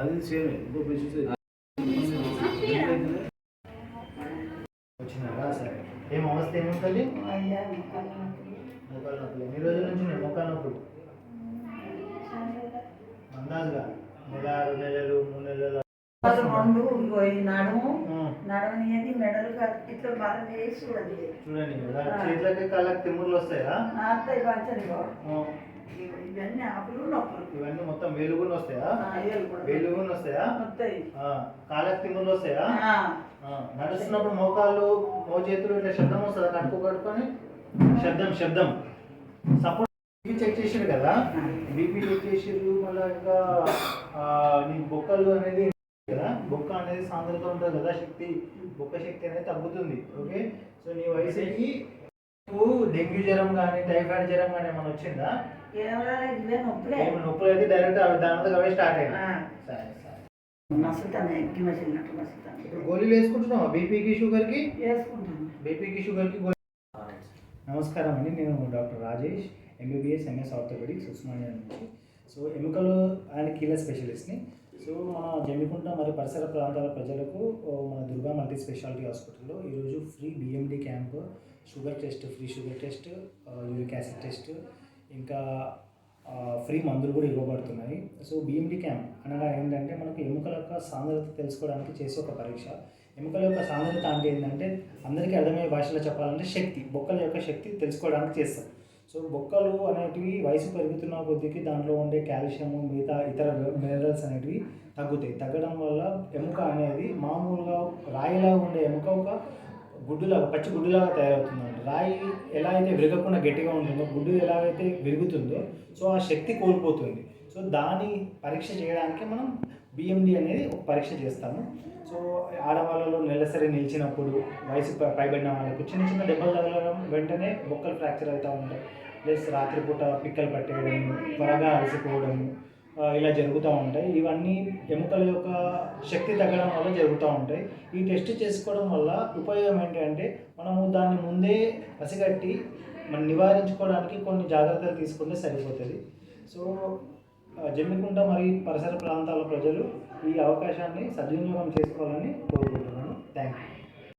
అది సేమ్ ఇంకో పెన్షన్ వచ్చినారా? సరే. ఏం అవస్థ ఏముంటుంది మొక్కలు నొప్పులు ఎన్ని రోజుల నుంచి మొక్కలు నొప్పులు అందాజుగా నెల ఆరు నెలలు మూడు నెలలు. మందు ఇగో ఈ నడుము ఆ, నడవనియది మెడలు కట్- ఇట్లా బాగా చేసి చూడండి. చూడండి కదా. చేతులకి కాళ్ళకి తిమ్ముర్లు వస్తాయా? ఇవన్నీ నొప్పులు. ఇవన్నీ మొత్తం వెలుగుని వస్తాయా? వస్తాయా? కాళ్ళకి తిమ్ముర్లు వస్తాయా? నడుస్తున్నప్పుడు మోకాళ్ళు మో చేతులు ఇట్లా శబ్దం వస్తుందా? కట్టుకో కట్టుకొని శబ్దం శబ్దం. సపోర్ట్ బీపీ చెక్ చేసారు కదా? బీపీ చెక్ చేసారు మళ్ళీ ఇంకా నీ బొక్కలు అనేది కదా? బొక్క అనేది సాంద్రత ఉంటుంది కదా శక్తి బొక్క శక్తి అనేది తగ్గుతుంది ఓకే? సో నీ వయసుకి డెంగ్యూ జ్వరం కానీ టైఫాయిడ్ జ్వరం కానీ ఏమైనా వచ్చిందా? నొప్పులే. అయితే డైరెక్ట్ దాని అవే స్టార్ట్ అయినాయి. సరే సరే. ఇప్పుడు గోళీలు వేసుకుంటున్నావా? బీపీకి షుగర్కి? బీపీకి షుగర్కి గోళీ నమస్కారం అండి నేను doctor Rajesh. MBBS MS orthopaedics Osmania నుంచి సో ఎముకలు ఆయన కీళ్ళ స్పెషలిస్ట్ని. సో మన జమ్మికుంట మరియు పరిసర ప్రాంతాల ప్రజలకు మన దుర్గా మల్టీ స్పెషాలిటీ హాస్పిటల్లో ఈరోజు free BMD camp sugar test free sugar test uric acid test ఇంకా ఫ్రీ మందులు కూడా ఇవ్వబడుతున్నాయి. సో బిఎండి క్యాంప్ అనగా ఏంటంటే మనకు ఎముకల యొక్క సాంద్రత తెలుసుకోవడానికి చేసే ఒక పరీక్ష. ఎముకల యొక్క సాంద్రత అంటే ఏంటంటే అందరికీ అర్థమయ్యే భాషలో చెప్పాలంటే శక్తి బొక్కల యొక్క శక్తి తెలుసుకోవడానికి చేస్తాం. సో బొక్కలు అనేటివి వయసు పెరుగుతున్న కొద్దికి దాంట్లో ఉండే కాల్షియము మిగతా ఇతర మినరల్స్ అనేటివి తగ్గుతాయి. తగ్గడం వల్ల ఎముక అనేది మామూలుగా రాయిలాగా ఉండే ఎముక ఒక గుడ్డులాగా పచ్చి గుడ్డులాగా తయారవుతుందండి రాయి ఎలా అయితే విరగకుండా గట్టిగా ఉంటుందో గుడ్డు ఎలాగైతే విరుగుతుందో సో ఆ శక్తి కోల్పోతుంది. సో దాని పరీక్ష చేయడానికి మనం బిఎండి అనేది ఒక పరీక్ష చేస్తాము. సో ఆడవాళ్ళలో నెలసరి నిలిచినప్పుడు వయసు పైబడిన వాళ్ళకు చిన్న చిన్న దెబ్బలు తగలడం వెంటనే బొక్కలు ఫ్రాక్చర్ అవుతూ ఉంటాయి. ప్లస్ రాత్రిపూట పిక్కలు పట్టేయడం త్వరగా అలసిపోవడం ఇలా జరుగుతూ ఉంటాయి. ఇవన్నీ ఎముకల యొక్క శక్తి తగ్గడం వల్ల జరుగుతూ ఉంటాయి. ఈ టెస్ట్ చేసుకోవడం వల్ల ఉపయోగం ఏంటంటే మనము దాన్ని ముందే పసిగట్టి మనం నివారించుకోవడానికి కొన్ని జాగ్రత్తలు తీసుకుంటే సరిపోతుంది. సో జమ్మికుంట మరియు పరిసర ప్రాంతాల ప్రజలు ఈ అవకాశాన్ని సద్వినియోగం చేసుకోవాలని కోరుకుంటున్నాను. Thank you